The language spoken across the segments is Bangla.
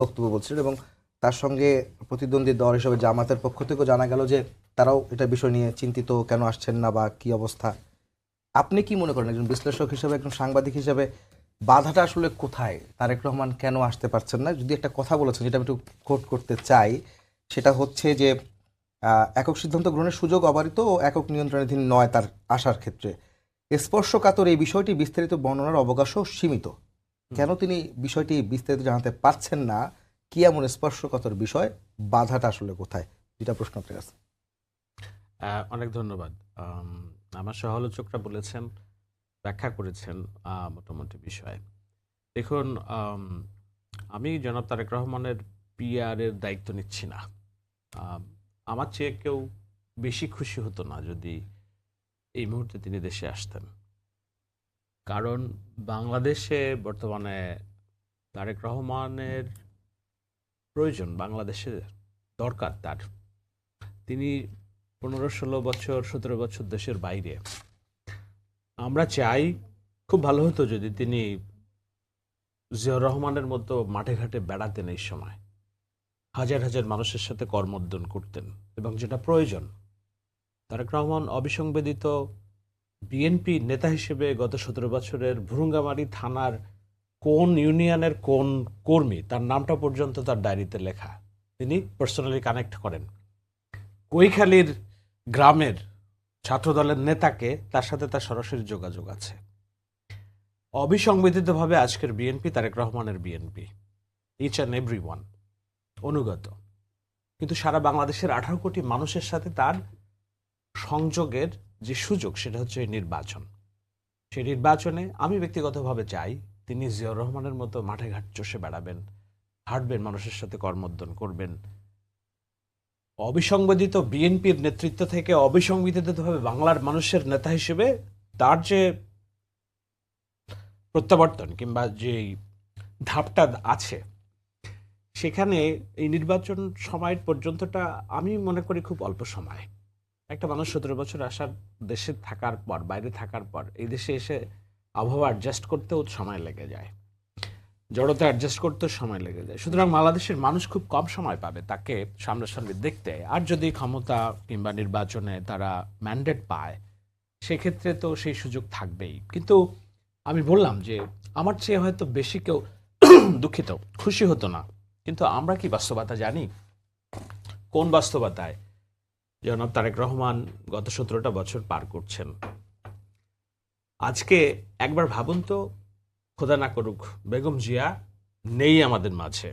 বক্তব্য বলছিলেন এবং তার সঙ্গে প্রতিদ্বন্দ্বী দল হিসেবে জামাতের পক্ষ থেকেও জানা গেল যে তারাও এটা বিষয় নিয়ে চিন্তিত, কেন আসছেন না বা কি অবস্থা। আপনি কি মনে করেন একজন বিশ্লেষক হিসেবে, একজন সাংবাদিক হিসেবে বাধাটা আসলে কোথায়? তারেক রহমান কেন আসতে পারছেন না? যদি একটা কথা বলেছেন, যেটা আমি একটু কোট করতে চাই, সেটা হচ্ছে যে একক সিদ্ধান্ত গ্রহণের সুযোগ অবারিত ও একক নিয়ন্ত্রণাধীন নয় তার আসার ক্ষেত্রে। স্পর্শকাতর এই বিষয়টি বিস্তারিত বর্ণনার অবকাশও সীমিত। কেন তিনি বিষয়টি বিস্তারিত জানাতে পারছেন না? কি এমন স্পর্শকাতর বিষয় বাধাটা আসলে কোথায়? দুটা প্রশ্ন আপনার কাছে। অনেক ধন্যবাদ। আমার সহালোচকরা বলেছেন ব্যাখ্যা করেছেন মোটামুটি বিষয়ে। দেখুন আমি জনাব তারেক রহমানের পিআরের দায়িত্ব নিচ্ছি না। আমার চেয়ে কেউ বেশি খুশি হতো না যদি এই মুহূর্তে তিনি দেশে আসতেন। কারণ বাংলাদেশে বর্তমানে তারেক রহমানের প্রয়োজন বাংলাদেশে দরকার তার। তিনি পনেরো, ষোলো বছর, সতেরো বছর দেশের বাইরে। আমরা চাই খুব ভালো হতো যদি তিনি জিয়াউর রহমানের মতো মাঠে ঘাটে বেড়াতেন এই সময়। হাজার হাজার মানুষের সাথে কর্মোদ্যন করতেন এবং যেটা প্রয়োজন। তারেক রহমান অবিসংবেদিত বিএনপি নেতা হিসেবে গত সতেরো বছরের ভুরুঙ্গামারি থানার কোন ইউনিয়নের কোন কর্মী, তার নামটা পর্যন্ত তার ডায়েরিতে লেখা। তিনি পার্সোনালি কানেক্ট করেন। কৈখালীর গ্রামের ছাত্রদলের নেতাকে তার সাথে তার সরাসরি যোগাযোগ আছে। অবিসংবিধিতভাবে আজকের বিএনপি তারেক রহমানের BNP each and every one অনুগত। কিন্তু সারা বাংলাদেশের আঠারো কোটি মানুষের সাথে তার সংযোগের যে সুযোগ, সেটা হচ্ছে নির্বাচন। সেই নির্বাচনে আমি ব্যক্তিগতভাবে চাই তিনি জিয়াউর রহমানের মতো মাঠে ঘাট চষে বেড়াবেন, হাঁটবেন, মানুষের সাথে কর্মোদ্যন করবেন। অবিসংবাদিত বিএনপির নেতৃত্ব থেকে অবিসংবিধিতভাবে বাংলার মানুষের নেতা হিসেবে তার যে প্রত্যাবর্তন কিংবা যে ধাপটা আছে, সেখানে এই নির্বাচন সময় পর্যন্তটা আমি মনে করি খুব অল্প সময়। একটা মানুষ সতেরো বছর আসার দেশে থাকার পর, বাইরে থাকার পর, এই দেশে এসে আবহাওয়া অ্যাডজাস্ট করতেও সময় লেগে যায়। জড়তা অ্যাডজাস্ট করতেও সময় লেগে যায়। সুতরাং বাংলাদেশের মানুষ খুব কম সময় পাবে তাকে সামনাসামনি দেখতে। আর যদি ক্ষমতা কিংবা নির্বাচনে তারা ম্যান্ডেট পায়, সেক্ষেত্রে তো সেই সুযোগ থাকবেই। কিন্তু আমি বললাম যে, আমার চেয়ে হয়তো বেশি কেউ দুঃখিত, খুশি হতো না। কিন্তু আমরা কি বাস্তবতা জানি? কোন বাস্তবতায়? জনাব তারেক রহমান গত সতেরোটা বছর পার করছেন। আজকে একবার ভাবুন তো, খোদা না করুক, বেগম জিয়া নেই আমাদের মাঝে।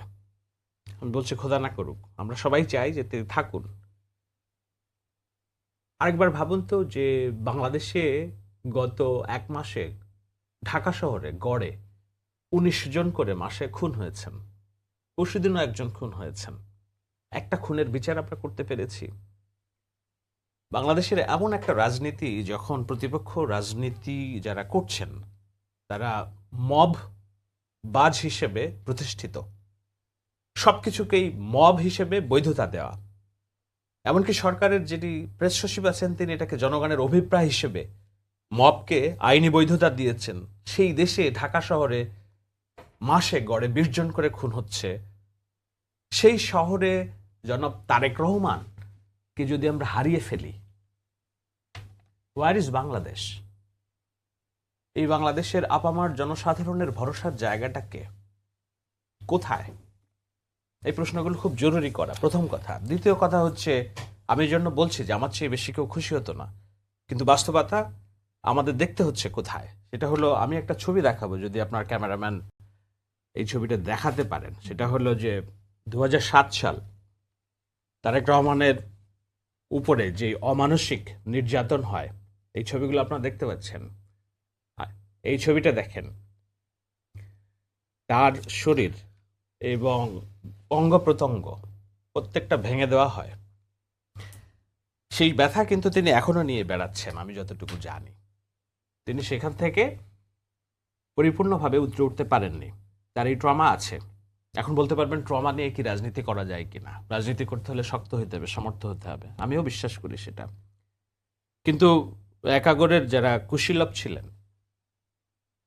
আমি বলছি, খোদা না করুক, আমরা সবাই চাই যে তিনি থাকুন। আরেকবার ভাবুন তো যে বাংলাদেশে গত এক মাসে, ঢাকা শহরে গড়ে উনিশ জন করে মাসে খুন হয়েছেন। পরশুদিনও একজন খুন হয়েছেন। একটা খুনের বিচার আমরা করতে পেরেছি। বাংলাদেশের এমন একটা রাজনীতি যখন প্রতিপক্ষ রাজনীতি যারা করছেন, তারা মব বাজ হিসেবে প্রতিষ্ঠিত। সবকিছুকেই মব হিসেবে বৈধতা দেওয়া। এমনকি সরকারের যিনি প্রেস সচিব আছেন, তিনি এটাকে জনগণের অভিপ্রায় হিসেবে মবকে আইনি বৈধতা দিয়েছেন। সেই দেশে, ঢাকা শহরে মাসে গড়ে বিশ জন করে খুন হচ্ছে। সেই শহরে জনাব তারেক রহমান, কে যদি আমরা হারিয়ে ফেলি ওয়ার ইজ বাংলাদেশ এই বাংলাদেশের আপামার জনসাধারণের ভরসার জায়গাটাকে কোথায়? এই প্রশ্নগুলো খুব জরুরি করা। প্রথম কথা। দ্বিতীয় কথা হচ্ছে, আমি জন্য বলছি যে আমার চেয়ে বেশি কেউ খুশি হতো না। কিন্তু বাস্তবতা আমাদের দেখতে হচ্ছে কোথায়। সেটা হলো, আমি একটা ছবি দেখাবো যদি আপনার ক্যামেরাম্যান এই ছবিটা দেখাতে পারেন। সেটা হলো যে দু হাজার সাত সাল তারেক রহমানের উপরে যে অমানসিক নির্যাতন হয় এই ছবিগুলো আপনারা দেখতে পাচ্ছেন। এই ছবিটা দেখেন। তার শরীর এবং অঙ্গ প্রত্যঙ্গ প্রত্যেকটা ভেঙে দেওয়া হয়। সেই ব্যথা কিন্তু তিনি এখনও নিয়ে বেড়াচ্ছেন, আমি যতটুকু জানি। তিনি সেখান থেকে পরিপূর্ণভাবে উতরে উঠতে পারেননি। তার এই ট্রমা আছে। এখন বলতে পারবেন, ট্রমা নিয়ে কি রাজনীতি করা যায় কি না রাজনীতি করতে হলে শক্ত হতে হবে, সমর্থ হতে হবে। আমিও বিশ্বাস করি সেটা। কিন্তু একাগরের যারা কুশীলভ ছিলেন,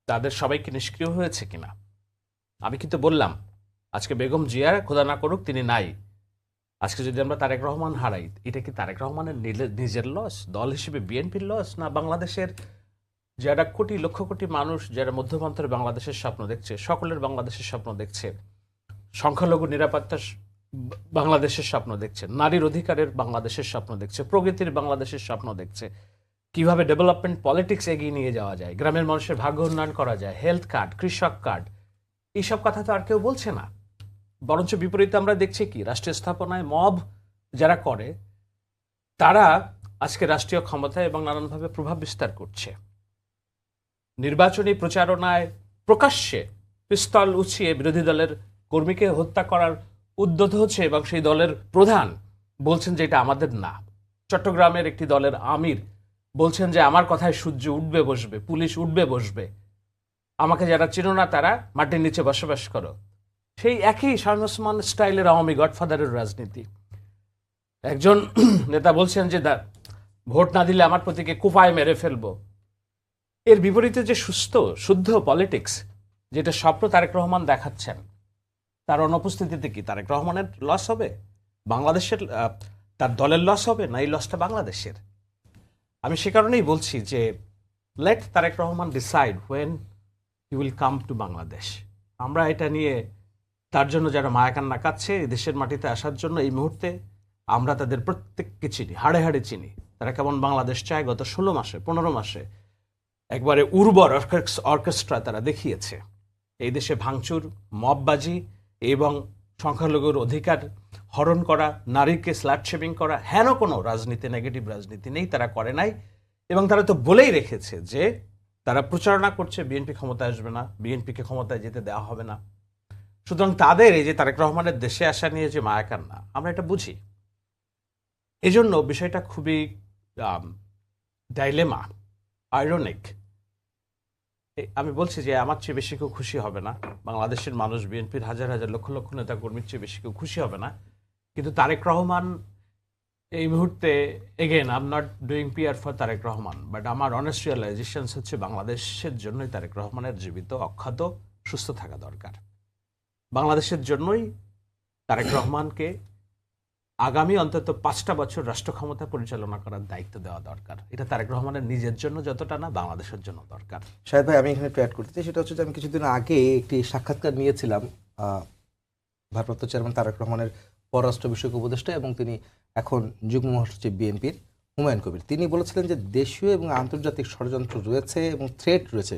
তাদের সবাইকে নিষ্ক্রিয় হয়েছে কিনা? আমি কিন্তু বললাম, আজকে বেগম জিয়া, খোদা না করুক, তিনি নাই। আজকে যদি আমরা তারেক রহমান হারাই, এটা কি তারেক রহমানের নিজের লস দল হিসেবে বিএনপির লস না বাংলাদেশের যারা কোটি, লক্ষ কোটি মানুষ, যারা মধ্যপ্রান্তের বাংলাদেশের স্বপ্ন দেখছে, সকলের বাংলাদেশের স্বপ্ন দেখছে, সংখ্যালঘু বা- বাংলাদেশের স্বপ্ন দেখছে, নারীর অধিকারের বাংলাদেশের স্বপ্ন দেখছে, প্রগতির বাংলাদেশের স্বপ্ন দেখছে কীভাবে ডেভেলপমেন্ট পলিটিক্স এগিয়ে নিয়ে যাওয়া যায়, গ্রামের মানুষের ভাগ্য উন্নয়ন করা যায় হেলথ কার্ড কৃষক কার্ড এইসব কথা তো আর কেউ বলছে না। বরঞ্চ বিপরীতে আমরা দেখছি কি, রাষ্ট্রীয় স্থাপনায় মব যারা করে, তারা আজকে রাষ্ট্রীয় ক্ষমতায় এবং নানানভাবে প্রভাব বিস্তার করছে। নির্বাচনী প্রচারণায় প্রকাশ্যে পিস্তল উছিয়ে বিরোধী দলের কর্মীকে হত্যা করার উদ্যত হচ্ছে এবং সেই দলের প্রধান বলছেন যে এটা আমাদের না। চট্টগ্রামের একটি দলের আমির বলছেন যে আমার কথায় সূর্য উঠবে, বসবে, পুলিশ উঠবে, বসবে। আমাকে যারা চিনো না তারা মাটির নিচে বসবাস করো। সেই একই শাহ স্টাইলের আওয়ামী গডফাদারের রাজনীতি। একজন নেতা বলছেন যে ভোট না দিলে আমার প্রতিকে কুপায় মেরে ফেলব। এর বিপরীতে যে সুস্থ, শুদ্ধ পলিটিক্স যেটা স্বপ্ন তারেক রহমান দেখাচ্ছেন, তার অনুপস্থিতিতে কি তারেক রহমানের লস হবে? বাংলাদেশের তার দলের লস হবে না এই লসটা বাংলাদেশের? আমি সে কারণেই বলছি যে let Tarique Rahman decide when he will come to Bangladesh আমরা এটা নিয়ে, তার জন্য যারা মায়াকান্না কাচ্ছে দেশের মাটিতে আসার জন্য এই মুহূর্তে আমরা তাদের প্রত্যেককে চিনি, হাড়ে হাড়ে চিনি। তারা কেমন বাংলাদেশ চায়, গত ষোলো মাসে, পনেরো মাসে একবারে উর্বর অর্কেস- অর্কেস্ট্রা তারা দেখিয়েছে। এই দেশে ভাঙচুর মববাজি এবং সংখ্যালঘুর অধিকার হরণ করা, নারীকে স্ল্যাট শেপিং করা, হেন কোনো রাজনীতি নেগেটিভ রাজনীতি নেই, তারা করে নাই। এবং তারা তো বলেই রেখেছে যে তারা প্রচারণা করছে বিএনপি ক্ষমতায় আসবে না বিএনপিকে ক্ষমতায় যেতে দেওয়া হবে না। সুতরাং তাদের এই যে তারেক রহমানের দেশে আসা নিয়ে যে মায়াকান্না, আমরা এটা বুঝি। এজন্য বিষয়টা খুবই ডাইলেমা আয়রনিক আমি বলছি যে আমার চেয়ে বেশি কেউ খুশি হবে না। বাংলাদেশের মানুষ বিএনপির হাজার হাজার লক্ষ লক্ষ নেতা কর্মীর চেয়ে বেশি কেউ খুশি হবে না। কিন্তু তারেক রহমান এই মুহূর্তে again am not doing PR for Tarique Rahman but আমার অনেস্ট রিয়েলাইজেশন হচ্ছে বাংলাদেশের জন্যই তারেক রহমানের জীবিত, অক্ষত, সুস্থ থাকা দরকার। বাংলাদেশের জন্যই তারেক রহমানকে আগামী অন্তত পাঁচটা বছর রাষ্ট্র ক্ষমতা পরিচালনা করার দায়িত্ব দেওয়া দরকার। এটা তারেক রহমানের নিজের জন্য যতটা না, বাংলাদেশের জন্য দরকার। শাহেদ ভাই, আমি এখানে একটু অ্যাড করতে চাই, সেটা হচ্ছে যে আমি কিছুদিন আগে একটি সাক্ষাৎকার নিয়েছিলাম ভারপ্রাপ্ত চেয়ারম্যান তারেক রহমানের পররাষ্ট্র বিষয়ক উপদেষ্টা এবং তিনি এখন যুগ্ম মহাসচিব বিএনপির হুমায়ুন কবির। তিনি বলেছিলেন যে দেশীয় এবং আন্তর্জাতিক ষড়যন্ত্র রয়েছে এবং থ্রেট রয়েছে।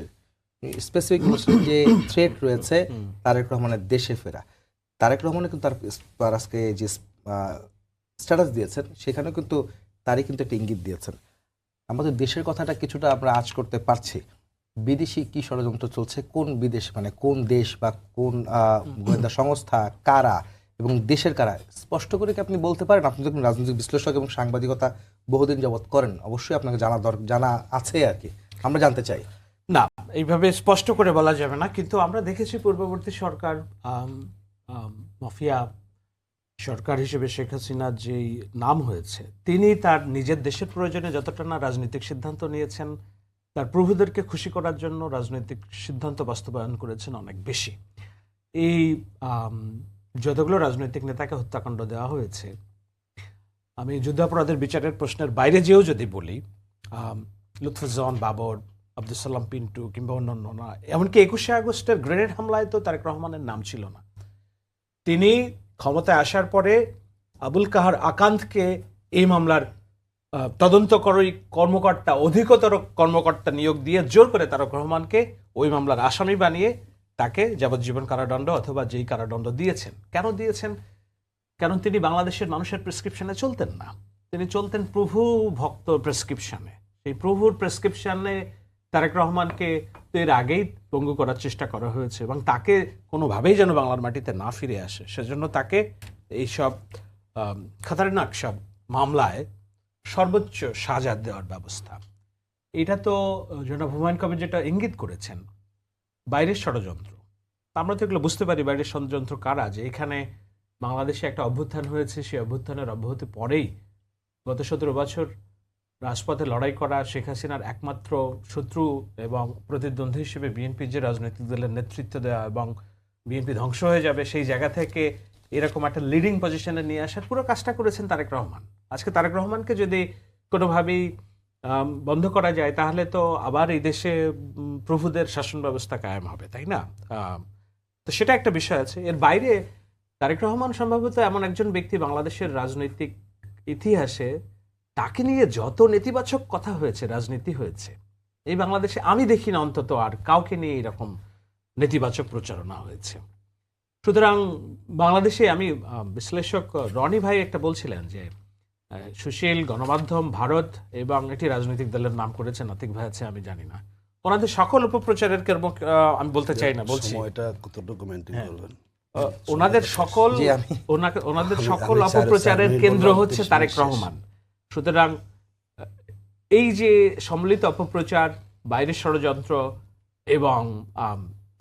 স্পেসিফিক যে থ্রেট রয়েছে তারেক রহমানের দেশে ফেরা। তারেক রহমানের কিন্তু তার আজকে যে স্ট্যাটাস দিয়েছেন, সেখানেও কিন্তু তারই কিন্তু একটা ইঙ্গিত দিয়েছেন। আমাদের দেশের কথাটা কিছুটা আমরা আজ করতে পারছি। বিদেশি কি ষড়যন্ত্র চলছে, কোন বিদেশ মানে কোন দেশ বা কোন গোয়েন্দা সংস্থা, কারা এবং দেশের কারা? স্পষ্ট করে কি আপনি বলতে পারেন? আপনি যখন রাজনৈতিক বিশ্লেষক এবং সাংবাদিকতা বহুদিন যাবৎ করেন, অবশ্যই আপনাকে জানা দর, জানা আছে আর কি। আমরা জানতে চাই। না, এইভাবে স্পষ্ট করে বলা যাবে না, কিন্তু আমরা দেখেছি পূর্ববর্তী সরকার মাফিয়া সরকার হিসেবে শেখ হাসিনার যেই নাম হয়েছে, তিনি তার নিজের দেশের প্রয়োজনে যতটা না রাজনৈতিক সিদ্ধান্ত নিয়েছেন, তার প্রভুদেরকে খুশি করার জন্য রাজনৈতিক সিদ্ধান্ত বাস্তবায়ন করেছেন অনেক বেশি। এই যতগুলো রাজনৈতিক নেতাকে হত্যাকাণ্ড দেওয়া হয়েছে, আমি যুদ্ধাপরাধের বিচারের প্রশ্নের বাইরে যেও যদি বলি লুৎফুজ্জামান বাবর আব্দুল সালাম পিন্টু কিংবা অন্যান্য না, এমনকি একুশে আগস্টের গ্রেনেড হামলায় তো তারেক রহমানের নাম ছিল না। তিনি ক্ষমতায় আসার পরে আবুল কাহার আকান্তকে এই মামলার তদন্তকারী কর্মকর্তা, অধিকতর কর্মকর্তা নিয়োগ দিয়ে জোর করে তারক রহমানকে ওই মামলার আসামি বানিয়ে তাকে যাবজ্জীবন কারাদণ্ড অথবা যেই কারাদণ্ড দিয়েছেন। কেন দিয়েছেন? কারণ তিনি বাংলাদেশের মানুষের প্রেসক্রিপশনে চলতেন না। তিনি চলতেন প্রভু ভক্ত প্রেসক্রিপশনে সেই প্রভুর প্রেসক্রিপশনে তারেক রহমানকে এর আগেই পঙ্গু করার চেষ্টা করা হয়েছে এবং তাকে কোনোভাবেই যেন বাংলার মাটিতে না ফিরে আসে। সেজন্য তাকে এইসব খাতারনাক সব মামলায় সর্বোচ্চ সাজা দেওয়ার ব্যবস্থা। এটা তো জনাব হুমায়ুন কবির যেটা ইঙ্গিত করেছেন বাইরের ষড়যন্ত্র। আমরা তো এগুলো বুঝতে পারি বাইরের ষড়যন্ত্র কারা, যে এখানে বাংলাদেশে একটা অভ্যুত্থান হয়েছে, সেই অভ্যুত্থানের অব্যাহতি পরেই গত সতেরো বছর রাজপথে লড়াই করা শেখ হাসিনার একমাত্র শত্রু এবং প্রতিদ্বন্দ্বী হিসেবে বিএনপি যে রাজনৈতিক দলের নেতৃত্ব দেওয়া এবং বিএনপি ধ্বংস হয়ে যাবে, সেই জায়গা থেকে এরকম একটা লিডিং পজিশনে নিয়ে আসার পুরো কাজটা করেছেন তারেক রহমান। আজকে তারেক রহমানকে যদি কোনোভাবেই বন্ধ করা যায়, তাহলে তো আবার এই দেশে প্রভুদের শাসন ব্যবস্থা কায়েম হবে, তাই না? তো সেটা একটা বিষয় আছে। এর বাইরে তারেক রহমান সম্ভবত এমন একজন ব্যক্তি বাংলাদেশের রাজনৈতিক ইতিহাসে তাকে নিয়ে যত নেতিবাচক কথা হয়েছে, রাজনীতি হয়েছে, এই বাংলাদেশে আমি দেখি না অন্তত আর কাউকে নিয়ে এরকম নেতিবাচক প্রচারণা হয়েছে। সুতরাং বাংলাদেশে আমি বিশ্লেষক রনি ভাই একটা বলছিলেন যে সুশীল গণমাধ্যম ভারত এবং একটি রাজনৈতিক দলের নাম করেছে নাতিক ভাই আছে আমি জানি না। ওনাদের সকল উপপ্রচারের আমি বলতে চাই না বলছি। সময়টা কতটুকু হ্যাঁ। করবেন? ওনাদের সকল ওনাদের সকল অপপ্রচারের কেন্দ্র হচ্ছে তারেক রহমান। সুতরাং এই যে সম্মিলিত অপপ্রচার বাইরের ষড়যন্ত্র এবং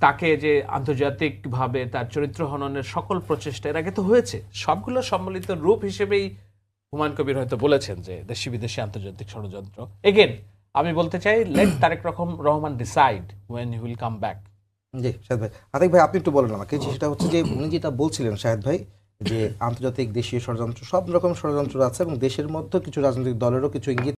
তাকে যে আন্তর্জাতিকভাবে তার চরিত্র হননের সকল প্রচেষ্টা এর আগে তো হয়েছে। সবগুলো সম্মিলিত রূপ হিসেবেই হুমায়ুন কবির হয়তো বলেছেন যে দেশি বিদেশি আন্তর্জাতিক ষড়যন্ত্র। এগেন আমি বলতে চাই লেট তারেক রকম Rahman decide when he will come back জি শাহেদ ভাই। আতিক ভাই, আপনি একটু বলেন আমাকে সেটা হচ্ছে যে উনি যেটা বলছিলেন শাহেদ ভাই, যে আন্তর্জাতিক দেশীয় ষড়যন্ত্র, সব রকম ষড়যন্ত্র আছে এবং দেশের মধ্যে কিছু রাজনৈতিক দলেরও কিছু ইঙ্গিত